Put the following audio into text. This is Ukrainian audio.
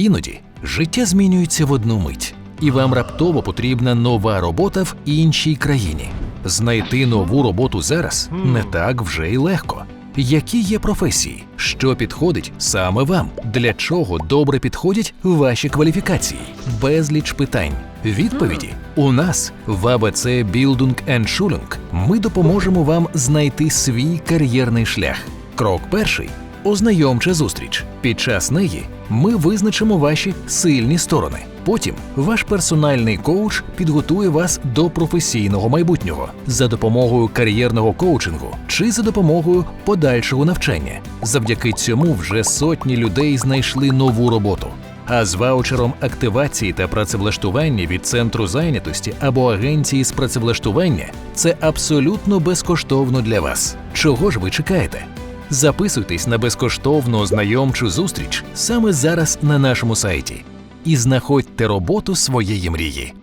Іноді життя змінюється в одну мить, і вам раптово потрібна нова робота в іншій країні. Знайти нову роботу зараз не так вже й легко. Які є професії, що підходить саме вам? Для чого добре підходять ваші кваліфікації? Безліч питань. Відповіді у нас в АБЦ Bildung and Schulung ми допоможемо вам знайти свій кар'єрний шлях. Крок перший ознайомча зустріч. Під час неї ми визначимо ваші сильні сторони. Потім ваш персональний коуч підготує вас до професійного майбутнього за допомогою кар'єрного коучингу чи за допомогою подальшого навчання. Завдяки цьому вже сотні людей знайшли нову роботу. А з ваучером активації та працевлаштування від центру зайнятості або агенції з працевлаштування це абсолютно безкоштовно для вас. Чого ж ви чекаєте? Записуйтесь на безкоштовну ознайомчу зустріч саме зараз на нашому сайті і знаходьте роботу своєї мрії.